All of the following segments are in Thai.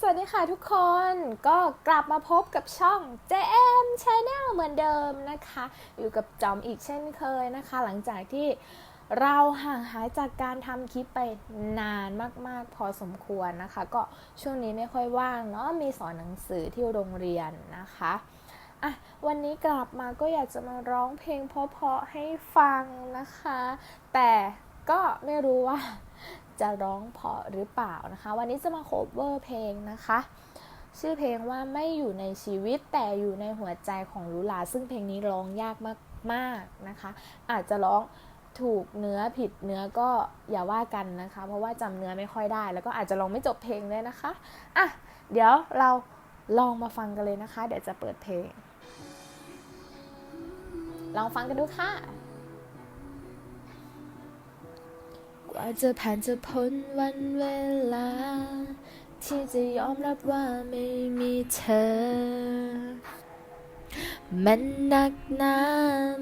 สวัสดีค่ะทุกคนก็กลับมาพบกับช่อง JM Channel เหมือนเดิมนะคะ อยู่กับจอมอีกเช่นเคยนะคะ หลังจากที่เราห่างหายจากการทำคลิปไปนานมาก ๆ พอสมควรนะคะ ก็ช่วงนี้ไม่ค่อยว่างเนาะมีสอนหนังสือที่โรงเรียนนะคะอะวันนี้กลับมาก็อยากจะมาร้องเพลงเพราะๆให้ฟังนะคะ แต่ก็ไม่รู้ว่า จะร้องเพาะหรือเปล่านะคะ วันนี้จะมาโคเวอร์เพลงนะคะ ชื่อเพลงว่าไม่อยู่ในชีวิตแต่อยู่ในหัวใจของลุลา ซึ่งเพลงนี้ร้องยากมากๆนะคะ อาจจะร้องถูกเนื้อผิดเนื้อก็อย่าว่ากันนะคะ เพราะว่าจำเนื้อไม่ค่อยได้ แล้วก็อาจจะร้องไม่จบเพลงเลยนะคะอะเดี๋ยวเราลองมาฟังกันเลยนะคะ เดี๋ยวจะเปิดเพลง ลองฟังกันดูค่ะ กว่าจะผ่านจะพ้นวันเวลา ที่จะยอมรับว่าไม่มีเธอ มันหนักหนา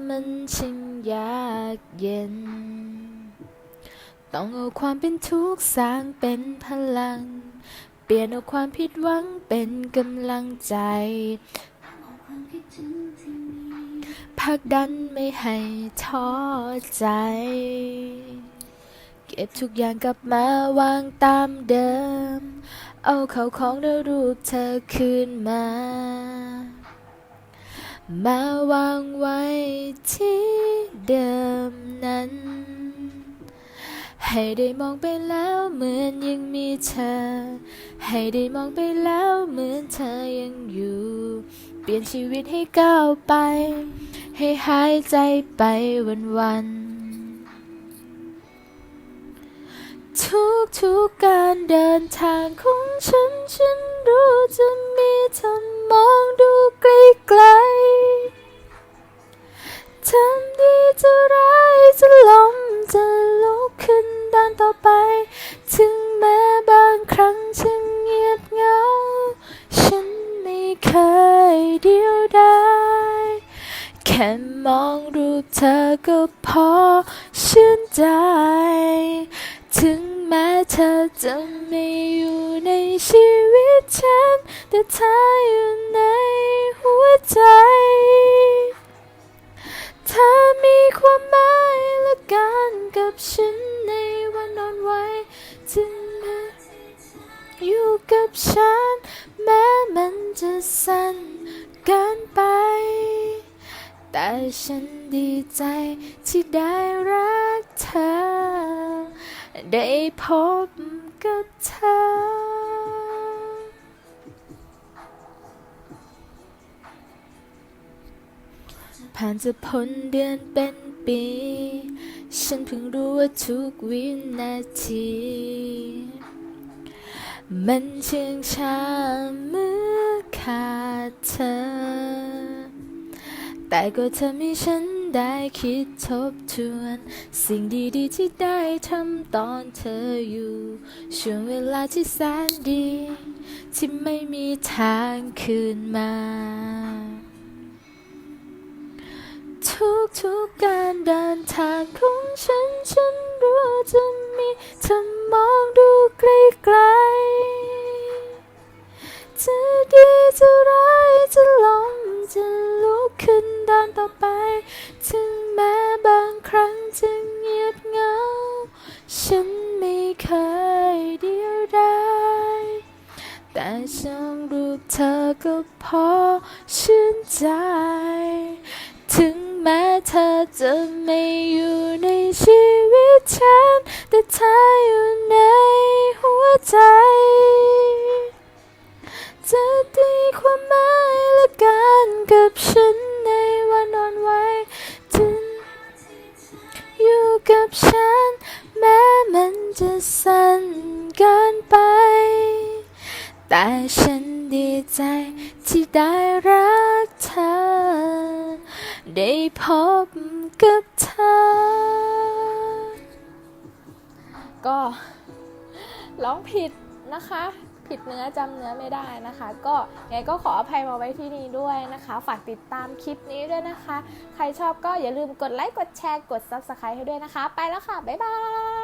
มันช่างยากเย็น ต้องเอาความเป็นทุกข์สร้างเป็นพลัง เปลี่ยนเอาความผิดหวังเป็นกำลังใจผลักดันไม่ให้ท้อใจ เก็บทุกอย่างกลับมาวางตามเดิม เอาเขาของและรูปเธอคืนมา มาวางไว้ที่เดิมนั้น ให้ได้มองไปแล้วเหมือนยังมีเธอ ให้ได้มองไปแล้วเหมือนเธอยังอยู่ เปลี่ยนชีวิตให้ก้าวไป ให้หายใจไปวันๆ ทุกทุกๆการเดินทางของฉัน ฉันรู้จะมีเธอมองดูไกลๆทำดีจะร้ายจะล้มจะลุกขึ้นเดินต่อไป ถึงแม้บางครั้งฉันเงียบเหงา ฉันไม่เคยเดียวดายแค่มองรูปเธอก็พอชื่นใจ ถึงแม้เธอจะไม่อยู่ในชีวิตฉัน แต่เธออยู่ในหัวใจ เธอมีความหมายและการกับฉันในวันนอนไว้ถึงแม้อยู่กับฉัน แม้มันจะสั้นเกินไป แต่ฉันดีใจที่ได้รักเธอ ได้พบกับเธอผ่านจะพ้นเดือนเป็นปี ฉันเพิ่งรู้ว่าทุกวินาที มันเชื่องช้าเมื่อขาดเธอ แต่ก็ทำให้ฉัน ได้คิดทบทวน สิ่งดีๆที่ได้ทำตอนเธออยู่ ช่วงเวลาที่แสนดี ที่ไม่มีทางคืนมา ทุกทุกๆการเดินทางของฉัน ฉันรู้จะมีเธอมองดูไกลๆ พอชื่นใจ ถึงแม้เธอจะไม่อยู่ในชีวิตฉัน แต่เธออยู่ในหัวใจจะตีความหมายและการกับฉันในวันนอนไว้ถึงอยู่กับฉัน แม้มันจะสั้นเกินไป แต่ฉัน ดีใจที่ได้รักเธอ ได้พบกับเธอ ก็ร้องผิดนะคะ ผิดเนื้อจำเนื้อไม่ได้นะคะ ก็ไงก็ขออภัยมาไว้ที่นี้ด้วยนะคะ ฝากติดตามคลิปนี้ด้วยนะคะ ใครชอบก็อย่าลืมกดไลค์ กดแชร์ กด Subscribe ให้ด้วยนะคะ ไปแล้วค่ะ บ๊ายบาย